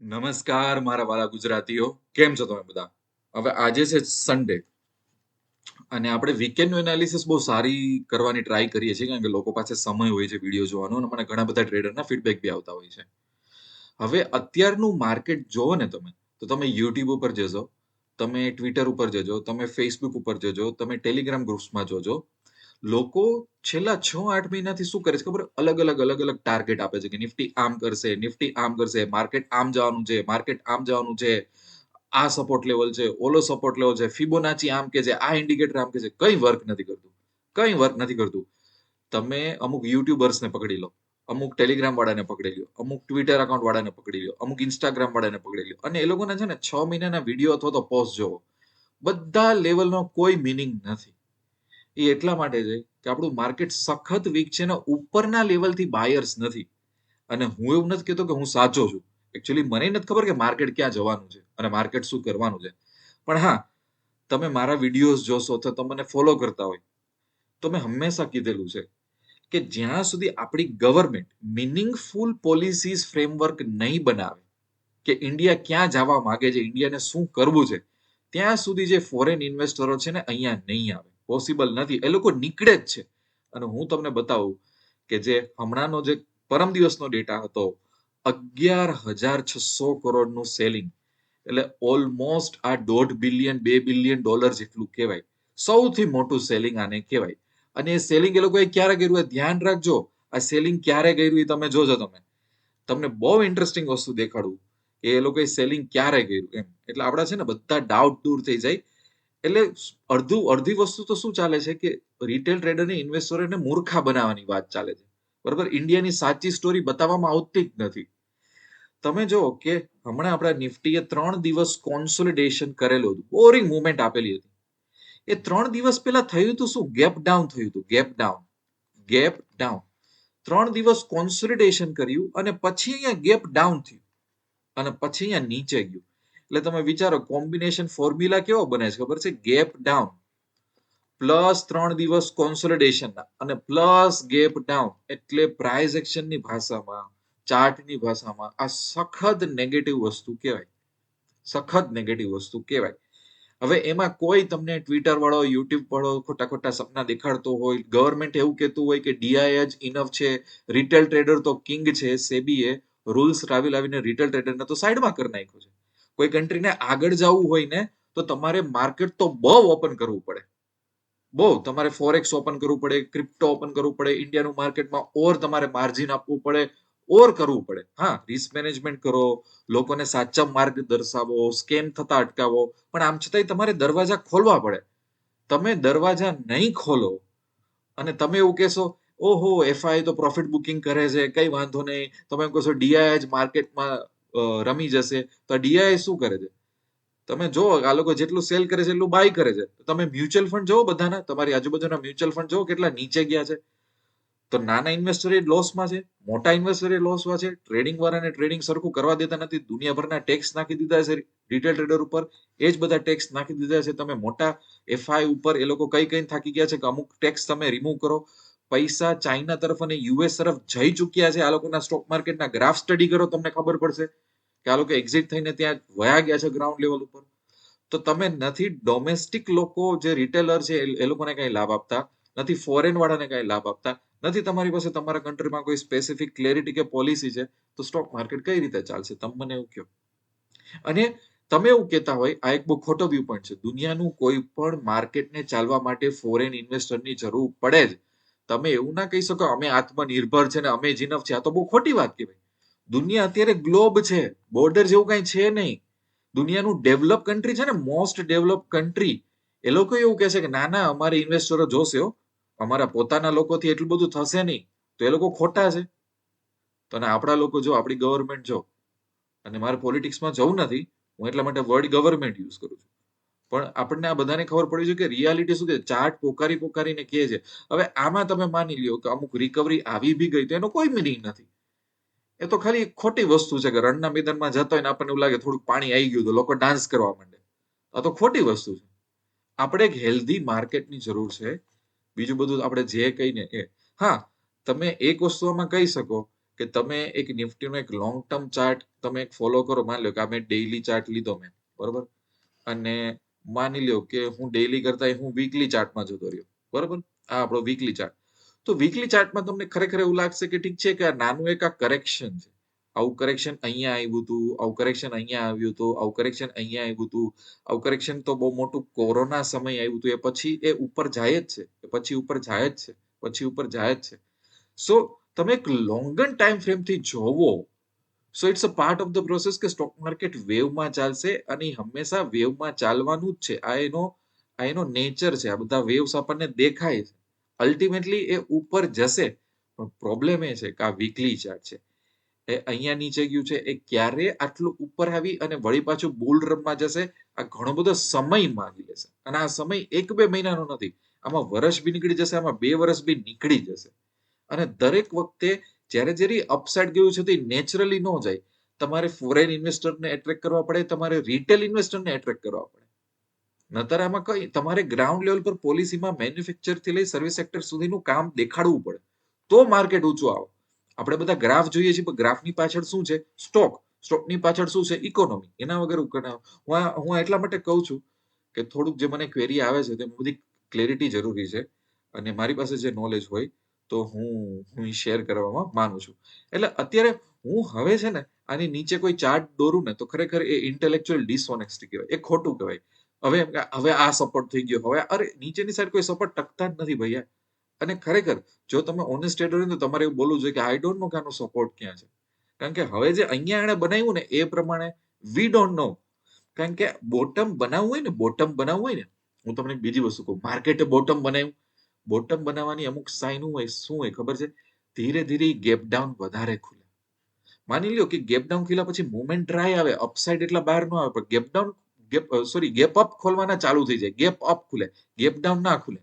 નમસ્કાર, મારા વાલા ગુજરાતીઓ. કેમ છો તમે બધા? હવે આજે છે સન્ડે અને આપણે વીકેન્ડનું એનાલિસિસ બહુ સારી કરવાની ટ્રાય કરીએ છીએ, કારણ કે લોકો પાસે સમય હોય છે વીડિયો જોવાનો અને મને ઘણા બધા ટ્રેડરના ફીડબેક બી આવતા હોય છે. હવે અત્યારનું માર્કેટ જોવો ને તમે, તો તમે યુટ્યુબ ઉપર જજો, તમે ટ્વિટર ઉપર જજો, તમે ફેસબુક ઉપર જજો, તમે ટેલિગ્રામ ગ્રુપ્સમાં જોજો લોકો છેલ્લા છ, આઠ મહિનાથી શું કરે છે ખબર? અલગ અલગ અલગ અલગ ટાર્ગેટ આપે છે કે નિફ્ટી આમ કરશે, નિફ્ટી આમ કરશે માર્કેટ આમ જવાનું છે માર્કેટ આમ જવાનું છે, આ સપોર્ટ લેવલ છે, ઓલો સપોર્ટ લેવલ છે ફિબોનાચી આમ કે છે, આ ઇન્ડિકેટર આમ કે છે, કઈ વર્ક નથી કરતું, કઈ વર્ક નથી કરતું. તમે અમુક યુટ્યુબર્સને પકડી લો, અમુક ટેલિગ્રામ વાળાને પકડી લો અમુક ટ્વિટર અકાઉન્ટ વાળાને પકડી લો અમુક ઇન્સ્ટાગ્રામ વાળાને પકડી લો અને એ લોકોને છે ને છ મહિનાના વીડિયો અથવા તો પોસ્ટ જોવો. બધા લેવલનો કોઈ મિનિંગ નથી. એ એટલા માટે છે કે આપણું માર્કેટ સખત વીક છે ને ઉપરના લેવલથી બાયર્સ નથી. અને હું એવું નથી કહેતો કે હું સાચો છું. એકચ્યુઅલી મને નથી ખબર કે માર્કેટ ક્યાં જવાનું છે અને માર્કેટ શું કરવાનું છે. પણ હા, તમે મારા વિડીયોઝ જોશો તો તમને ફોલો કરતા હોય. તો મેં હંમેશા કીધેલું છે કે જ્યાં સુધી આપણી ગવર્મેન્ટ મિનિંગફુલ પોલિસીસ ફ્રેમવર્ક નહીં બનાવે, કે ઇન્ડિયા ક્યાં જવા માગે છે ઇન્ડિયાને શું કરવું છે, ત્યાં સુધી જે ફોરેન ઇન્વેસ્ટરો છે ને અહીંયા નહીં આવે. પોસિબલ નથી. એ લોકો નીકળે જ છે. અને હું તમને બતાવું કે જે હમણાંનો જે પરમ દિવસનો ડેટા હતો, અગિયાર હજાર છસો કરોડનું સેલિંગ એટલે ઓલમોસ્ટ આ દોઢ બિલિયન બે બિલિયન ડોલર જેટલું કહેવાય. સૌથી મોટું સેલિંગ આને કહેવાય. અને એ સેલિંગ એ લોકોએ ક્યારે કર્યું? એ ધ્યાન રાખજો. આ સેલિંગ ક્યારે કર્યું એ તમે જોજો તમે. તમને બહુ ઇન્ટરેસ્ટિંગ વસ્તુ દેખાડું કે એ લોકોએ સેલિંગ ક્યારે કર્યું એમ. એટલે આપણા છે ને બધા ડાઉટ દૂર થઈ જાય. એટલે અડધું, અડધી વસ્તુ તો શું ચાલે છે કે રિટેલ ટ્રેડરને ઇન્વેસ્ટરોને મૂર્ખા બનાવવાની વાત ચાલે છે. બરાબર? ઇન્ડિયાની સાચી સ્ટોરી બતાવવામાં આવતી જ નથી. તમે જો કે હમણાં આપણા નિફ્ટીએ ત્રણ દિવસ કોન્સોલિડેશન કરેલું હતું. બોરિંગ મુવમેન્ટ આપેલી હતી. એ ત્રણ દિવસ પહેલા થયું હતું શું? ગેપ ડાઉન થયું હતું. ગેપ ડાઉન ગેપ ડાઉન ત્રણ દિવસ કોન્સોલિડેશન કર્યું અને પછી અહીંયા ગેપ ડાઉન થયું. અને પછી અહીંયા નીચે ગયું. એટલે તમે વિચારો કોમ્બિનેશન ફોર્મ્યુલા કેવો બને છે? ખબર છે? ગેપ ડાઉન પ્લસ ત્રણ દિવસ કોન્સોલિડેશનના અને પ્લસ ગેપ ડાઉન એટલે પ્રાઇસ એક્શનની ભાષામાં ચાર્ટની ભાષામાં આ સખત નેગેટિવ વસ્તુ કહેવાય. સખત નેગેટિવ વસ્તુ કહેવાય. હવે એમાં કોઈ તમને ટ્વિટર વાળો યુટ્યુબ વાળો ખોટા ખોટા સપના દેખાડતો હોય ગવર્મેન્ટ એવું કહેતું હોય કે ડીઆઈ જ ઇનફ છે રિટેલ ટ્રેડર તો કિંગ છે સેબીએ રૂલ્સ લાવી લાવીને રિટેલ ટ્રેડરને તો સાઈડમાં કરી નાખ્યો છે. કોઈ કન્ટ્રીને આગળ જવું હોય ને, તો તમારે માર્કેટ તો બહુ ઓપન કરવું પડે. બહુ, તમારે ફોરેક્સ ઓપન કરવું પડે ક્રિપ્ટો ઓપન કરવું પડે ઇન્ડિયાનું માર્કેટમાં ઓર તમારે માર્જિન આપવું પડે, ઓર કરવું પડે. હા રિસ્ક મેનેજમેન્ટ કરો, લોકોને સાચા માર્ગ દર્શાવો સ્કેમ થતા અટકાવો, પણ આમ છતાંય તમારે દરવાજા ખોલવા પડે. તમે દરવાજા નહીં ખોલો અને તમે એવું કહેશો, ઓહો એફઆઈ તો પ્રોફિટ બુકિંગ કરે છે, કઈ વાંધો નહીં. તમે એમ કહો છો ડીઆઈ જ માર્કેટમાં રમી જશે. તો ડીઆઈ શું કરે છે? તમે જો, આ લોકો જેટલું સેલ કરે છે એટલું બાય કરે છે. તમે મ્યુચ્યુઅલ ફંડ જોવો બધાના? તમારી આજુબાજુના મ્યુચ્યુઅલ ફંડ જોવો, કેટલા નીચે ગયા છે? તો નાના ઇન્વેસ્ટર એ લોસમાં છે, મોટા ઇન્વેસ્ટર એ લોસમાં છે. ટ્રેડિંગ વાળાને ટ્રેડિંગ સરખું કરવા દેતા નથી. દુનિયાભરના ટેક્સ નાખી દીધા છે રિટેલ ટ્રેડર ઉપર. એ જ બધા ટેક્સ નાખી દીધા છે. તમે મોટા એફઆઈ ઉપર એ લોકો કઈ કઈ થાકી ગયા છે કે અમુક ટેક્સ તમે રિમૂવ કરો. પૈસા ચાઇના તરફ અને યુએસ તરફ જઈ ચુક્યા છે. આ લોકોના સ્ટોક માર્કેટના ગ્રાફ સ્ટડી કરો, તમને ખબર પડશે. કે આ લોકો એક્ઝિટ થઈને ત્યાં વયા ગયા છે ગ્રાઉન્ડ લેવલ ઉપર. તો તમે નથી ડોમેસ્ટિક લોકો જે રિટેલર છે, એ લોકોને કઈ લાભ આપતા? નથી ફોરેન વાળાને કઈ લાભ આપતા? નથી તમારી પાસે તમારા કન્ટ્રીમાં કોઈ સ્પેસિફિક ક્લેરિટી કે પોલિસી છે? તો સ્ટોક માર્કેટ કઈ રીતે ચાલશે? તમે મને એવું કહો. અને તમે એવું કહેતા હોય, આ એક બહુ ખોટો વ્યૂ પોઈન્ટ છે. દુનિયાનું કોઈ પણ માર્કેટને ચાલવા માટે ફોરેન ઇન્વેસ્ટરની જરૂર પડે જ. તમે એવું ના કહી શકો, અમે આત્મનિર્ભર છે ને અમે જીનફ છે. આ તો બહુ ખોટી વાત કહેવાય. દુનિયા અત્યારે ગ્લોબ છે બોર્ડર જેવું કઈ છે નહીં. દુનિયાનું ડેવલપ કન્ટ્રી છે ને મોસ્ટ ડેવલપ કન્ટ્રી એ લોકો એવું કહે છે કે, ના ના, અમારે ઇન્વેસ્ટરો જોશે અમારા પોતાના લોકોથી એટલું બધું થશે નહીં. તો એ લોકો ખોટા છે. તો આપણા લોકો જો, આપણી ગવર્મેન્ટ જો, અને મારે પોલિટિક્સમાં જવું નથી, હું એટલા માટે વર્ડ ગવર્મેન્ટ યુઝ કરું છું. પણ આપણને આ બધાને ખબર પડી છે કે રિયાલિટી શું કે ચાર્ટ પોકારી પોકારીને કહે છે. હવે આમાં તમે માની લ્યો કે અમુક રિકવરી આવી બી ગઈ તો એનો કોઈ મિનિંગ નથી. એ તો ખાલી ખોટી વસ્તુ છે કે રણના મેદાનમાં જતો હોય ને આપણને એવું લાગે થોડુંક પાણી આવી ગયું તો લોકો ડાન્સ કરવા માંડે. આ તો ખોટી વસ્તુ છે. આપણે એક હેલ્ધી માર્કેટની જરૂર છે. બીજું બધું આપણે જે કહીને એ. હા, તમે એક વસ્તુ આમાં કહી શકો કે તમે એક નિફ્ટીનો એક લોંગ ટર્મ ચાર્ટ તમે એક ફોલો કરો. માની લો કે આ મેં ડેઈલી ચાર્ટ લીધો મેં. બરોબર? અને માની લ્યો કે હું ડેઈલી કરતા હું વીકલી ચાર્ટમાં જતો રહ્યો. બરોબર? આ આપણો વીકલી ચાર્ટ તો વીકલી ચાર્ટમાં તમને ખરેખર એવું લાગશે કે ઠીક છે કે નાનું એક આ કરેક્શન છે. આવું કરેક્શન અહીંયા આવ્યું હતું, આવું કરેક્શન અહીંયા આવ્યું હતું, આવું કરેક્શન અહીંયા આવ્યું હતું, આવું કરેક્શન તો બહુ મોટું કોરોના સમય આવ્યું હતું, એ પછી એ ઉપર જાય જ છે, એ પછી ઉપર જાય જ છે, પછી ઉપર જાય જ છે. સો તમે એક લોંગન ટાઈમ ફ્રેમથી જોવો so it's a part of the process કે સ્ટોક માર્કેટ વેવમાં ચાલશે અને હંમેશા વેવમાં ચાલવાનું જ છે. આ એનો આ એનો નેચર છે. આ બધા વેવ્સ આપણને દેખાય છે. અલ્ટિમેટલી એ ઉપર જશે. પણ પ્રોબ્લેમ એ છે કે આ વીકલી ચાર્ટ છે. એ અહીંયા નીચે ગયું છે. એ ક્યારે આટલું ઉપર આવી અને વળી પાછું બુલ રમવા જશે, આ ઘણો બધો સમય માંગી લેશે. અને આ સમય એક બે મહિનાનો નથી. આમાં વર્ષ બી નીકળી જશે, આમાં બે વર્ષ બી નીકળી જશે. અને દરેક વખતે જ્યારે જ્યારે અપસાઇડ ગયું છે, તે નેચરલી ન જાય. તમારે ફોરેન ઇન્વેસ્ટરને એટ્રેક્ટ કરવા પડે, તમારે રિટેલ ઇન્વેસ્ટરને એટ્રેક્ટ કરવા પડે. નતર આમાં કઈ, તમારે ગ્રાઉન્ડ લેવલ પર પોલિસીમાં મેન્યુફેક્ચરથી લઈ સર્વિસ સેક્ટર સુધીનું કામ દેખાડવું પડે. તો માર્કેટ ઊંચું આવે. આપણે બધા ગ્રાફ જોઈએ છીએ, પણ ગ્રાફની પાછળ શું છે? સ્ટોક સ્ટોકની પાછળ શું છે? ઇકોનોમી એના વગર હું હું એટલા માટે કહું છું કે થોડુંક જે મને ક્વેરી આવે છે, તેમાં બધી ક્લેરિટી જરૂરી છે. અને મારી પાસે જે નોલેજ હોય, તો હું હું શેર કરવામાં માનું છું. એટલે અત્યારે હું હવે છે ને, આની નીચે કોઈ ચાર્ટ દોરું ને, તો ખરેખર એ ઇન્ટેલેક્ચ્યુઅલ ડિસઓનેસ્ટી કહેવાય. એ ખોટું કહેવાય. હવે હવે આ સપોર્ટ થઈ ગયો. હવે અરે નીચેની સાઈડ કોઈ સપોર્ટ ટકતા જ નથી ભાઈ અને ખરેખર જો તમે ઓનેસ્ટ ટ્રેડર હોય તો તમારે એવું બોલવું જોઈએ કે આઈ ડોન્ટ નો કે સપોર્ટ ક્યાં છે. કારણ કે હવે જે અહીંયા એણે બનાવ્યું ને એ પ્રમાણે વી ડોન્ટ નો કારણ કે બોટમ બનાવવું હોય ને બોટમ બનાવવું હોય ને, હું તમને બીજી વસ્તુ કહું. માર્કેટે બોટમ બનાવ્યું. બોટમ બનાવવાની અમુક સાઇન હોય, શું હોય ખબર છે? ધીરે ધીરે ગેપ ડાઉન વધારે ખુલે. માની લ્યો કે ગેપ ડાઉન ખુલ્યા પછી મુવમેન્ટ ડ્રાય આવે અપસાઇડ એટલા બહાર ન આવે, પણ gap down gap sorry gap up ખોલવાના ચાલુ થઈ જાય. ગેપ અપ ખુલે. ગેપ ડાઉન ના ખુલે.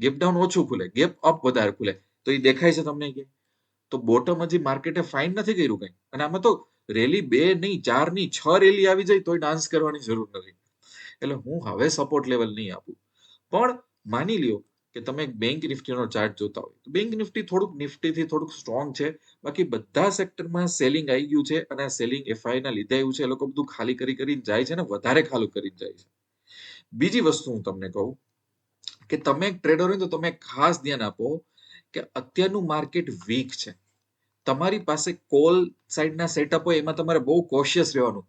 ગેપ ડાઉન ઓછું ખુલે. ગેપ અપ વધારે ખુલે. તો એ દેખાય છે તમને કે? તો બોટમ હજી માર્કેટે ફાઇન નથી કર્યું કઈ. અને આમાં તો રેલી બે નહીં, ચારની છ રેલી આવી જાય તોય ડાન્સ કરવાની જરૂર નથી. એટલે હું હવે સપોર્ટ લેવલ નહીં આપું. પણ માની લ્યો કે તમે બેંક નિફ્ટીનો ચાર્ટ જોતા હોય. તો બેંક નિફ્ટી થોડુંક નિફ્ટીથી થોડુંક સ્ટ્રોંગ છે. બાકી બધા સેક્ટરમાં સેલિંગ આવી ગયું છે અને આ સેલિંગ એફઆઈના લીધે આવ્યું છે. એ લોકો બધું ખાલી કરી કરીને જાય છે ને વધારે ખાલી કરીને જાય છે. બીજી વસ્તુ હું તમને કહું કે તમે એક ટ્રેડર હોય તો તમે ખાસ ધ્યાન આપો કે અત્યારનું માર્કેટ વીક છે. તમારી પાસે કોલ સાઈડના સેટઅપ હોય એમાં તમારે બહુ કોશિયસ રહેવાનું.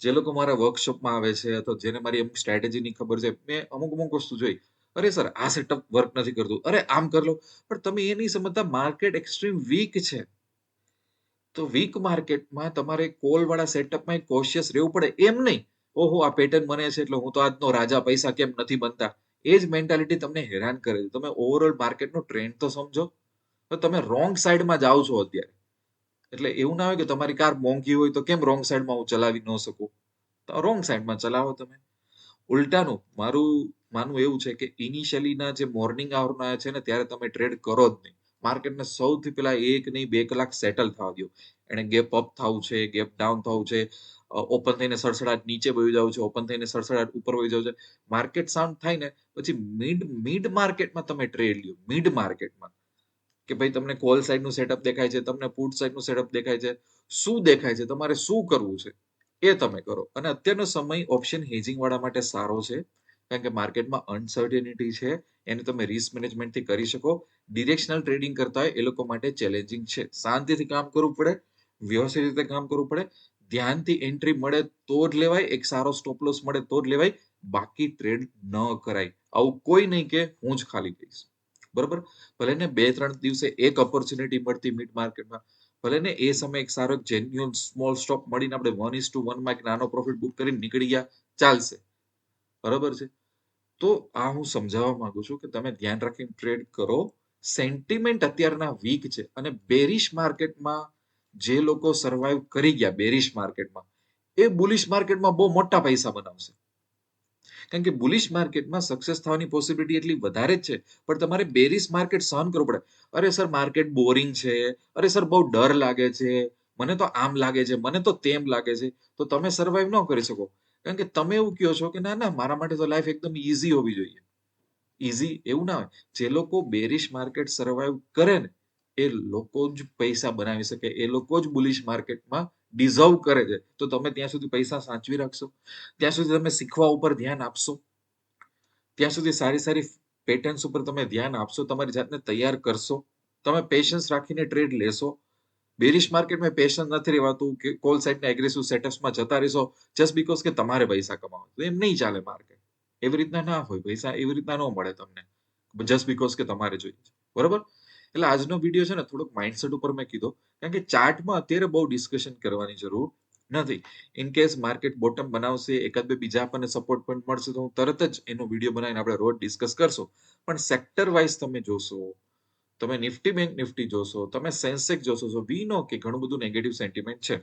જે લોકો મારા વર્કશોપમાં આવે છે અથવા જેને મારી અમુક સ્ટ્રેટેજીની ખબર છે. મેં અમુક અમુક વસ્તુ જોઈ. અરે સર, આ સેટઅપ વર્ક નથી કરતું. અરે, આમ કરી લો. પણ તમે એ નહીં સમજતા માર્કેટ એક્સ્ટ્રીમ વીક છે. તો વીક માર્કેટમાં તમારે કોલ વાળા સેટઅપમાં કોશિયસ રહેવું પડે. એમ નહીં. ઓહો, આ પેટર્ન બને છે એટલે હું તો આજનો રાજા પૈસા કેમ નથી બનતા. એ જ મેન્ટાલિટી તમને હેરાન કરે છે. તમે ઓવરઓલ માર્કેટનો ટ્રેન્ડ તો સમજો. તો તમે રોંગ સાઈડમાં જાઓ છો અત્યારે. એટલે એવું ના હોય કે તમારી કાર મોંઘી હોય તો કેમ રોંગ સાઈડમાં હું ચલાવી ન શકું? તો રોંગ સાઈડમાં ચલાવો તમે. ઉલટાનું, મારું માનવું એવું છે કે ઇનિશિયલીના જે મોર્નિંગ આવરના છે ને, ત્યારે તમે ટ્રેડ કરો જ નહીં. માર્કેટને સૌથી પહેલા એક નહીં, બે કલાક સેટલ થવા દો. એને ગેપ અપ થવું છે ગેપ ડાઉન થવું છે ઓપન થઈને સડસડાટ નીચે વહી જવું છે ઓપન થઈને સડસડાટ ઉપર વહી જવું છે. માર્કેટ સાઉન્ડ થાય ને, પછી મિડ મિડ માર્કેટમાં તમે ટ્રેડ લ્યો. મિડ માર્કેટમાં કે ભાઈ તમને કોલ સાઈડનું સેટઅપ દેખાય છે, તમને પુટ સાઈડનું સેટઅપ દેખાય છે. શું દેખાય છે? તમારે શું કરવું છે? એ તમે કરો. અને અત્યારનો સમય ઓપ્શન હેજિંગ વાળા માટે સારો છે. કારણ કે માર્કેટમાં અનસર્ટેનિટી છે, એને તમે રિસ્ક મેનેજમેન્ટથી કરી શકો. ડિરેક્શનલ ટ્રેડિંગ કરતા હોય એ લોકો માટે ચેલેન્જિંગ છે. શાંતિથી કામ કરવું પડે, વ્યવસ્થિત રીતે કામ કરવું પડે. ધ્યાનથી એન્ટ્રી મળે તો જ લેવાય, એક સારો સ્ટોપ લોસ મળે તો જ લેવાય. બાકી ટ્રેડ ન કરાય. આવું કોઈ નહીં કે હું જ ખાલી કહીશ. બરોબર? ભલે ને બે ત્રણ દિવસે એક ઓપોર્ચ્યુનિટી મળતી મિડ માર્કેટમાં ભલે ને એ સમય એક સારો જેન્યુઅન સ્મોલ સ્ટોક મળીને આપણે વન ઇસ ટુ વનમાં એક નાનો પ્રોફિટ બુક કરીને નીકળી ગયા, ચાલશે. બરાબર છે? તો આ હું સમજાવવા માંગુ છું કે તમે ધ્યાન રાખીને ટ્રેડ કરો. સેન્ટિમેન્ટ અત્યારના વીક છે અને બેરિશ માર્કેટમાં જે લોકો સર્વાઈવ કરી ગયા બેરિશ માર્કેટમાં, એ બુલિશ માર્કેટમાં બહુ મોટા પૈસા બનાવશે. કારણ કે બુલિશ માર્કેટમાં સક્સેસ થવાની પોસિબિલિટી એટલી વધારે જ છે, પણ તમારે બેરિશ માર્કેટ સહન કરવું પડે. અરે સર, માર્કેટ બોરિંગ છે. અરે સર, બહુ ડર લાગે છે. મને તો આમ લાગે છે. મને તો તેમ લાગે છે. તો તમે સર્વાઈવ ન કરી શકો. કારણ કે તમે એવું કહો છો કે ના ના, મારા માટે તો લાઈફ એકદમ ઇઝી હોવી જોઈએ. ઇઝી એવું ના હોય. જે લોકો બેરિશ માર્કેટ સર્વાઈવ કરે ને, એ લોકો જ પૈસા બનાવી શકે. એ લોકો જ બુલિશ માર્કેટમાં ડિઝર્વ કરે છે. તો તમે ત્યાં સુધી પૈસા સાચવી રાખશો? ત્યાં સુધી તમે શીખવા ઉપર ધ્યાન આપશો? ત્યાં સુધી સારી સારી પેટર્ન્સ ઉપર તમે ધ્યાન આપશો? તમારી જાતને તૈયાર કરશો? તમે પેશન્સ રાખીને ટ્રેડ લેશો? બેરિશ માર્કેટમાં પેશન નથી રહેવાતું, કે કોલ સાઇડના એગ્રેસિવ સેટઅપ્સમાં જતા રહેશો જસ્ટ બીકોઝ કે તમારે પૈસા કમાવો તો એમ નહીં ચાલે માર્કેટ એવી રીતના ના હોય, પૈસા એવી રીતના ન મળે તમને. જસ્ટ બીકોઝ કે તમારે જોઈએ બરોબર? એટલે આજનો વીડિયો છે ને, થોડોક માઇન્ડસેટ ઉપર મેં કીધો. કારણ કે ચાર્ટમાં અત્યારે બહુ ડિસ્કશન કરવાની જરૂર નથી. ઇન કેસ માર્કેટ બોટમ બનાવશે, એકાદ બે બીજા આપણને સપોર્ટ પોઈન્ટ મળશે, તો હું તરત જ એનો વીડિયો બનાવીને આપણે રોજ ડિસ્કસ કરશું. પણ સેક્ટર વાઇઝ તમે જોશો તમે નિફ્ટી બેંક નિફ્ટી જોશો, તમે સેન્સેક જોશો તો વી નો કે ઘણું બધું નેગેટિવ સેન્ટિમેન્ટ છે.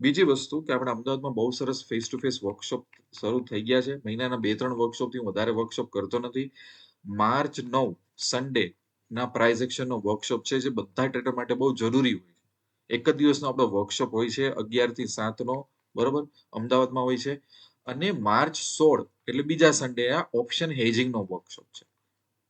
બીજી વસ્તુ કે આપણે અમદાવાદમાં બહુ સરસ ફેસ ટુ ફેસ વર્કશોપ શરૂ થઈ ગયા છે. મહિનાના બે ત્રણ વર્કશોપથી હું વધારે વર્કશોપ કરતો નથી. માર્ચ નવ સન્ડે ના પ્રાઇઝ એક્શનનો વર્કશોપ છે જે બધા ટ્રેડર માટે બહુ જરૂરી હોય છે. એક જ દિવસનો આપણો વર્કશોપ હોય છે અગિયારથી સાત નો, બરોબર? અમદાવાદમાં હોય છે. અને માર્ચ સોળ, એટલે બીજા સન્ડે આ ઓપ્શન હેજિંગ નો વર્કશોપ છે.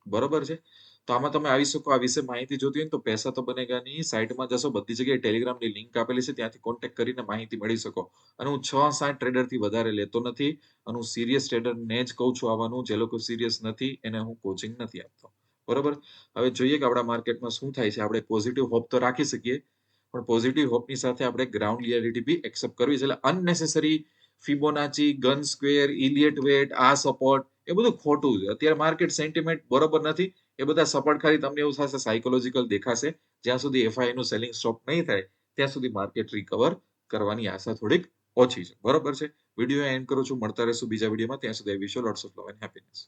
બરોબર છે? તો આમાં તમે આવી શકો આ વિશે માહિતી જોતી હોય તો પૈસા તો બનેગા નહીં. સાઇટમાં જશો, બધી જગ્યાએ ટેલિગ્રામની લિંક આપેલી છે, ત્યાંથી કોન્ટેક્ટ કરીને માહિતી મળી શકો. અને હું છ સાત ટ્રેડરથી વધારે લેતો નથી અને હું સિરિયસ ટ્રેડર ને જ કહું છું આવવાનું, જે લોકો સિરિયસ નથી, એને હું કોચિંગ નથી આપતો. બરોબર? હવે જોઈએ કે આપણા માર્કેટમાં શું થાય છે. આપણે પોઝિટિવ હોપ તો રાખી શકીએ, પણ પોઝિટિવ હોપની સાથે આપણે ગ્રાઉન્ડ રિયાલિટી બી એક્સેપ્ટ કરવી છે. એટલે unnecessary Fibonacci Gann square Elliott wave આ સપોર્ટ એ બધું ખોટું છે. અત્યારે માર્કેટ સેન્ટિમેન્ટ બરોબર નથી. એ બધા સપોર્ટ ખાલી તમને એવું થશે સાયકોલોજીકલ દેખાશે. જ્યાં સુધી એફઆઈ નું સેલિંગ સ્ટોપ નહીં થાય, ત્યાં સુધી માર્કેટ રિકવર કરવાની આશા થોડીક ઓછી છે. બરોબર છે? વીડિયો એન્ડ કરું છું. મળતા રહેશું બીજા વિડીયોમાં ત્યાં સુધી wish lots of love and happiness